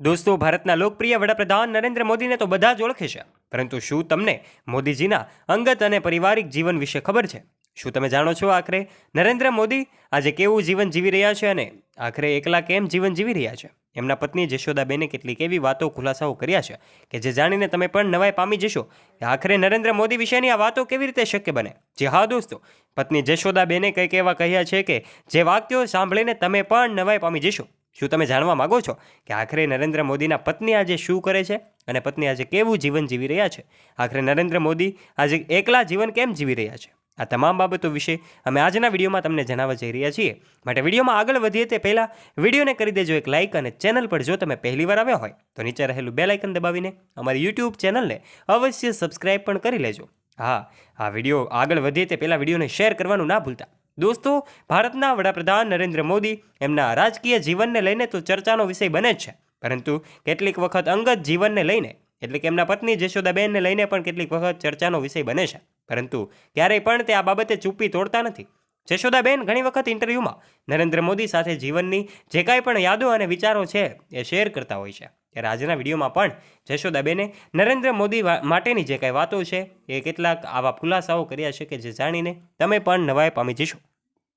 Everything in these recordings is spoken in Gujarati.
દોસ્તો, ભારતના લોકપ્રિય વડાપ્રધાન નરેન્દ્ર મોદીને તો બધા જ ઓળખે છે. પરંતુ શું તમને મોદીજીના અંગત અને પારિવારિક જીવન વિશે ખબર છે? શું તમે જાણો છો આખરે? નરેન્દ્ર મોદી આજે કેવું જીવન જીવી રહ્યા છે અને આખરે એકલા કેમ જીવન જીવી રહ્યા છે? એમના પત્ની જશોદાબેને કેટલીક એવી વાતો ખુલાસાઓ કર્યા છે કે જે જાણીને તમે પણ નવાઈ પામી જશો કે આખરે નરેન્દ્ર મોદી વિશેની આ વાતો કેવી રીતે શક્ય બને? જે હા, દોસ્તો. પત્ની જશોદાબેને કંઈક એવા કહ્યા છે કે જે વાક્યો સાંભળીને તમે પણ નવાઈ પામી જશો. શું તમે જાણવા માગો છો કે આખરે નરેન્દ્ર મોદીના પત્ની આજે શું કરે છે અને પત્ની આજે કેવું જીવન જીવી રહ્યા છે? આખરે નરેન્દ્ર મોદી આજે એકલા જીવન કેમ જીવી રહ્યા છે? આ તમામ બાબતો વિશે અમે આજના વિડીયોમાં તમને જણાવવા જઈ રહ્યા છીએ. માટે વિડીયોમાં આગળ વધીએ તે પહેલાં વિડીયોને કરી દેજો એક લાઇક અને ચેનલ પર જો તમે પહેલીવાર આવ્યા હોય, તો નીચે રહેલું બે લાઇકન દબાવીને અમારી યુટ્યુબ ચેનલને અવશ્ય સબસ્ક્રાઇબ પણ કરી લેજો. હા, આ વીડિયો આગળ વધીએ તે પહેલાં વિડીયોને શેર કરવાનું ના ભૂલતા. દોસ્તો, ભારતના વડાપ્રધાન નરેન્દ્ર મોદી એમના રાજકીય જીવનને લઈને તો ચર્ચાનો વિષય બને જ છે. પરંતુ કેટલીક વખત અંગત જીવનને લઈને, એટલે કે એમના પત્ની જશોદાબેનને લઈને પણ કેટલીક વખત ચર્ચાનો વિષય બને છે. પરંતુ ક્યારેય પણ તે આ બાબતે ચૂપ્પી તોડતા નથી. જશોદાબેન ઘણી વખત ઇન્ટરવ્યૂમાં નરેન્દ્ર મોદી સાથે જીવનની જે કાંઈ પણ યાદો અને વિચારો છે, એ શેર કરતા હોય છે. ત્યારે આજના વિડીયોમાં પણ જશોદાબેને નરેન્દ્ર મોદી માટેની જે કાંઈ વાતો છે, એ કેટલાક આવા ખુલાસાઓ કર્યા છે કે જે જાણીને તમે પણ નવાઈ પામી જશો.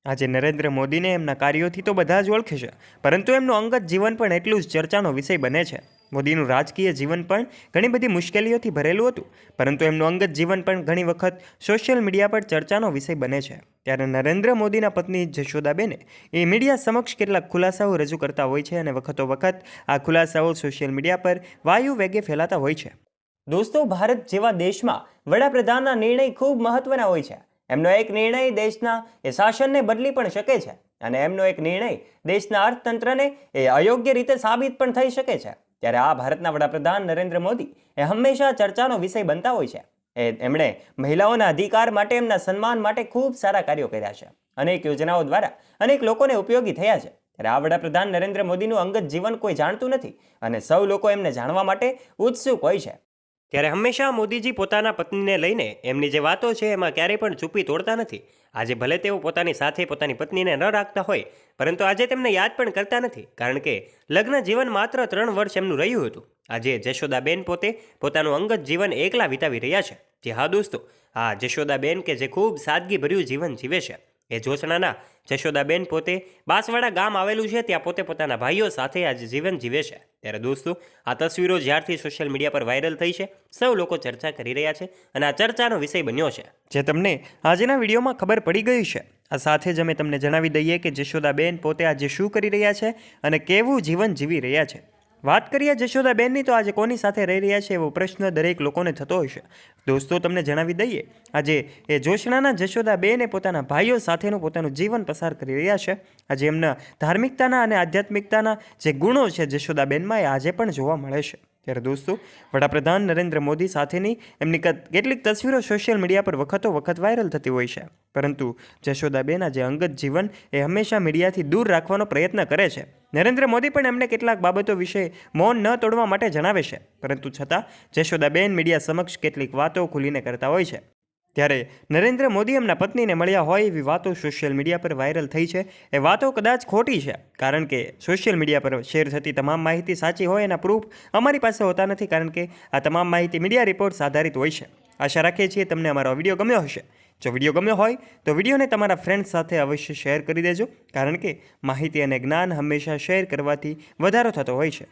આજે નરેન્દ્ર મોદીને એમના કાર્યોથી તો બધા જ ઓળખે છે, પરંતુ એમનું અંગત જીવન પણ એટલું જ ચર્ચાનો વિષય બને છે. મોદીનું રાજકીય જીવન પણ ઘણી બધી મુશ્કેલીઓથી ભરેલું હતું. પરંતુ એમનું અંગત જીવન પણ ઘણી વખત સોશિયલ મીડિયા પર ચર્ચાનો વિષય બને છે. ત્યારે નરેન્દ્ર મોદીના પત્ની જશોદાબેને એ મીડિયા સમક્ષ કેટલાક ખુલાસાઓ રજૂ કરતા હોય છે અને વખતો વખત આ ખુલાસાઓ સોશિયલ મીડિયા પર વાયુ વેગે ફેલાતા હોય છે. દોસ્તો, ભારત જેવા દેશમાં વડાપ્રધાનના નિર્ણય ખૂબ મહત્વના હોય છે. એમનો એક નિર્ણય દેશના એ શાસનને બદલી પણ શકે છે અને એમનો એક નિર્ણય દેશના અર્થતંત્રને એ અયોગ્ય રીતે સાબિત પણ થઈ શકે છે. ત્યારે આ ભારતના વડાપ્રધાન નરેન્દ્ર મોદી એ હંમેશા ચર્ચાનો વિષય બનતા હોય છે. એ એમણે મહિલાઓના અધિકાર માટે એમના સન્માન માટે ખૂબ સારા કાર્યો કર્યા છે. અનેક યોજનાઓ દ્વારા અનેક લોકોને ઉપયોગી થયા છે. ત્યારે આ વડાપ્રધાન નરેન્દ્ર મોદીનું અંગત જીવન કોઈ જાણતું નથી અને સૌ લોકો એમને જાણવા માટે ઉત્સુક હોય છે. ત્યારે હંમેશા મોદીજી પોતાના પત્નીને લઈને એમની જે વાતો છે એમાં ક્યારેય પણ ચૂપી તોડતા નથી. આજે ભલે તેઓ પોતાની સાથે પોતાની પત્નીને ન રાખતા હોય, પરંતુ આજે તેમને યાદ પણ કરતા નથી, કારણ કે લગ્ન જીવન માત્ર ત્રણ વર્ષ એમનું રહ્યું હતું. આજે જશોદાબેન પોતે પોતાનું અંગત જીવન એકલા વિતાવી રહ્યા છે. જે હા દોસ્તો, આ જશોદાબેન કે જે ખૂબ સાદગીભર્યું જીવન જીવે છે. એ જોશણાના જશોદાબેન પોતે બાંસવાડા ગામ આવેલું છે, ત્યાં પોતે પોતાના ભાઈઓ સાથે આજે જીવન જીવે છે. ત્યારે દોસ્તો, આ તસવીરો જ્યારથી સોશિયલ મીડિયા પર વાયરલ થઈ છે, સૌ લોકો ચર્ચા કરી રહ્યા છે અને આ ચર્ચાનો વિષય બન્યો છે. જે તમને આજના વિડીયોમાં ખબર પડી ગઈ છે. આ સાથે જ અમે તમને જણાવી દઈએ કે જશોદાબેન પોતે આજે શું કરી રહ્યા છે અને કેવું જીવન જીવી રહ્યા છે. વાત કરીએ જશોદાબેનની, તો આજે કોની સાથે રહી રહ્યા છે એવો પ્રશ્ન દરેક લોકોને થતો હશે દોસ્તો, તમને જણાવી દઈએ, આજે એ જોશનાના જશોદાબેન પોતાના ભાઈઓ સાથેનું પોતાનું જીવન પસાર કરી રહ્યા છે. આજે એમના ધાર્મિકતાના અને આધ્યાત્મિકતાના જે ગુણો છે જશોદાબેનમાં એ આજે પણ જોવા મળે છે. ત્યારે દોસ્તો વડાપ્રધાન નરેન્દ્ર મોદી સાથેની એમની કેટલીક તસવીરો સોશિયલ મીડિયા પર વખતો વખત વાયરલ થતી હોય છે. પરંતુ જશોદાબેના જે અંગત જીવન એ હંમેશા મીડિયાથી દૂર રાખવાનો પ્રયત્ન કરે છે. નરેન્દ્ર મોદી પણ એમને કેટલાક બાબતો વિશે મૌન ન તોડવા માટે જણાવે છે. પરંતુ છતાં જશોદાબેન મીડિયા સમક્ષ કેટલીક વાતો ખુલીને કરતા હોય છે. ત્યારે નરેન્દ્ર મોદી એમના પત્નીને મળ્યા હોય એવી વાતો સોશિયલ મીડિયા પર વાયરલ થઈ છે. એ વાતો કદાચ ખોટી છે, કારણ કે સોશિયલ મીડિયા પર શેર થતી તમામ માહિતી સાચી હોય એના પ્રૂફ અમારી પાસે હોતા નથી, કારણ કે આ તમામ માહિતી મીડિયા રિપોર્ટ્સ આધારિત હોય છે. આશા રાખીએ છીએ તમને અમારો વીડિયો ગમ્યો હશે. જો વીડિયો ગમ્યો હોય, તો વિડીયોને તમારા ફ્રેન્ડ્સ સાથે અવશ્ય શેર કરી દેજો, કારણ કે માહિતી અને જ્ઞાન હંમેશા શેર કરવાથી વધારો થતો હોય છે.